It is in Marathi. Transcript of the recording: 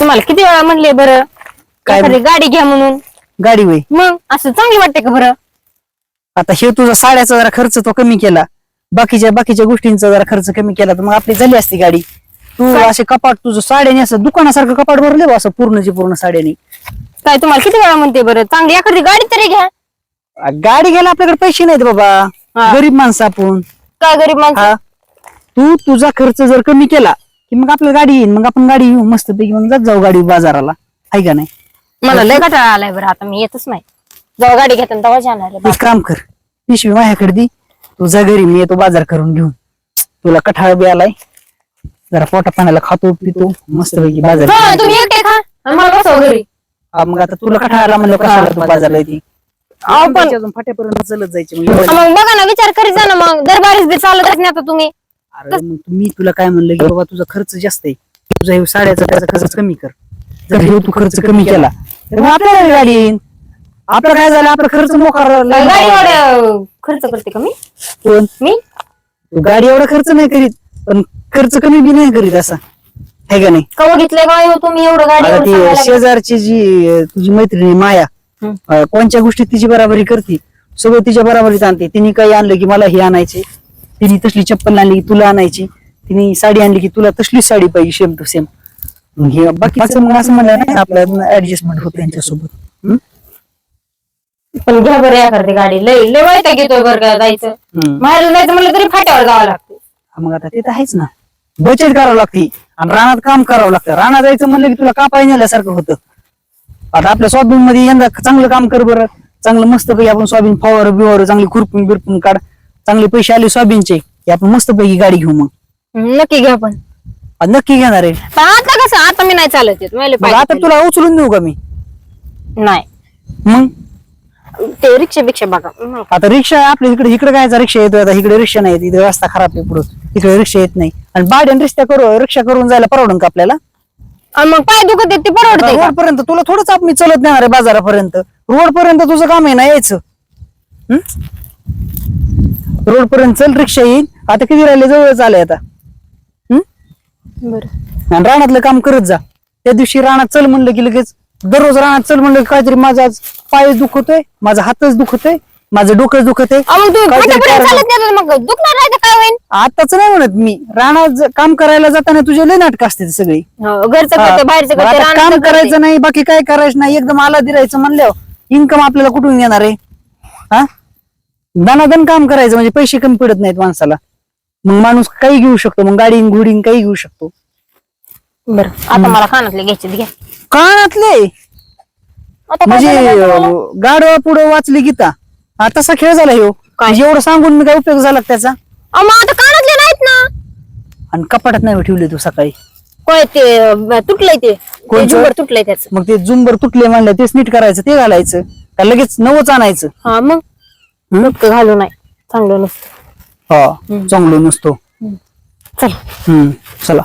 तुम्हाला किती वेळा म्हणले बरं? काय एखादी गाडी घ्या म्हणून. गाडी वय मग असं चांगली वाटते का बरं? आता हे तुझा साड्याचा जरा खर्च तो कमी केला. बाकीच्या बाकीच्या गोष्टींचा जरा खर्च कमी केला तर मग आपली झाली असती गाडी. तू असे कपाट तुझं साड्याने असं दुकानासारखं कपाट भरले असं पूर्णची पूर्ण साड्याने. काय तुम्हाला किती वेळा म्हणते बरं? चांगली एखादी गाडी तरी घ्या. आ, गाडी घ्यायला आपल्याकडे पैसे नाहीत बाबा. हा. गरीब माणसं आपण. काय गरीब माणसं? हा. तू तुझा खर्च जर कमी केला की मग आपल्याला गाडी येईल मग आपण गाडी घेऊ मस्त पैकी मग जात जाऊ गाडी बाजाराला. आहे का नाही? मला लय कंटाळा आलाय बरं आता मी येतच नाही. जेव्हा गाडी घेते तेव्हा जाणार आहे. एक काम कर पिशवी माझ्याकडे दे. तुझा घरी मी येतो बाजार करून घेऊन. तुला कठाळ बी आलाय. जरा पोटा पाण्याला खातो पितो मस्त पैकी बाजार हा, तुम्ही एकटे खा. आणि मला बसव घरी. हा, मग आता तुला कठाळाला म्हणलं कशाला तू बाजारला येते? अहो, पण अजून फाट्यापर्यंत चलत जायचे मग हा, मग बघा ना विचार करीत जा ना मग. दरबारीच बी चालतच नाही आता तुम्ही. अरे मग मी तुला काय म्हणलं की बाबा तुझा खर्च जास्त आहे. तुझा हे साड्याचा त्याचा खर्च कमी कर. जर हे तू खर्च कमी केला तर मग आपल्याला गाडी येईन आपलं काय झालं? आपला खर्च मोकार खर्च करते का मी? मी? तू गाडी एवढा खर्च नाही करीत पण खर्च कमी बी नाही करीत असा. आहे का नाही? कवा घेतलंय काय हो तुम्ही एवढं गाडी आता ती? शेजारची जी अं, तुझी मैत्रिणी माया हम्म. अं, कोणत्या गोष्टीत तिची बराबरी करते? सगळं तिच्या बराबरीत आणते. तिने काही आणलं की मला हे आणायचे. तिने तसली चप्पल आणली की तुला आणायची. तिने साडी आणली की तुला तसलीच साडी पाहिजे सेम टू सेम हे बाकीचं मग असं म्हणलं नाही आपल्या ऍडजस्टमेंट होत त्यांच्यासोबत? पण घ्या बरं या करते गाडी. लय लय वाईट घेतोय बरं का जायचं. हम्म. बाहेर जायचं म्हणलं तरी फाट्यावर जावं लागतं. हा, मग आता ते तर आहेच ना. बचत करावं लागते. आणि रानात काम करावं लागतं. रानात जायचं म्हणलं की तुला का पाहिजे नेल्यासारखं होतं. आता आपल्या सोयाबीन मध्ये यंदा चांगलं काम कर बरं. चांगलं मस्त पैकी आपण सोयाबीन फवार बिवार चांगली खुरपून बिरपून काढ. चांगले पैसे आले सोयाबीनचे की आपण मस्त पैकी गाडी घेऊ मग. हम्म, नक्की घ्या पण. आ, नक्की घेणार आहे. पण आता कसं आता मी नाही चालत येत मला मग आता पाहिजे तुला उचलून देऊ का मी? नाही. मग? ते रिक्षापेक्षा बघा हम्म. आता रिक्षा आपल्या इकडे इकडे कायचा रिक्षा येतोय आता इकडे रिक्षा नाही येत, इकडे रस्ता खराब आहे पुढं. इकडे रिक्षा येत नाही. आणि भाड्याने रिक्षा करू रिक्षा करून जायला परवडून का आपल्याला? आणि मग पाय दुखत आहेत ते परवडते रोड पर्यंत तुला थोडंच आप मी चलत आहे बाजारापर्यंत. रोड पर्यंत तुझं काम आहे ना यायचं. रोड पर्यंत चल रिक्षा येईल. आता किती राहिले? जवळच आलंय आता. हम्म? बरं. आणि रानातलं काम करत जा. त्या दिवशी रानात चल म्हणलं की लगेच. दररोज रानात चल म्हणलं की काहीतरी माझा आज पाय दुखतोय माझा हातच दुखतोय माझं डोकं दुखतंय. अहो, मग चालत नाही तर मग दुखणार नाही तर काय होईल आताच नाही म्हणत मी. रानात ज- काम करायला जाताना तुझे लय नाटक असते सगळी. हो, घरचं. करते बाहेरचं मग करते आता रानाचं काम करते. करायचं नाही बाकी काय करायचं नाही एकदम आला दिरायचं म्हणल्यावर. इन्कम आपल्याला कुठून येणार आहे? हा? दनादन काम करायचं म्हणजे पैसे कमी पडत नाहीत माणसाला. मग माणूस काही घेऊ शकतो मग गाडी घोडी काही घेऊ शकतो. बरं. आता मला कानातले घ्यायचे घ्या. कानातले? आता काय म्हणजे? गाडवा पुढे वाचली गीता. हा तसा खेळ झाला ह्यो. म्हणजे एवढं सांगून मी काय उपयोग झाला का त्याचा? अहो, मग आता कानातले नाहीत ना. आणि कपाटात नाही ठेवले तू सकाळी. काय ते अं, तुटलंय ते. ते कोणचं? झुंबर तुटलंय त्याच. मग ते जुंबर तुटले म्हणलं तेच नीट करायचं ते घालायचं. का लगेच नवच आणायचं? हा मग? नुकतं घालू नाही. चांगलं नसतं. हा चांगलं नसतो. चल. हम्म चला.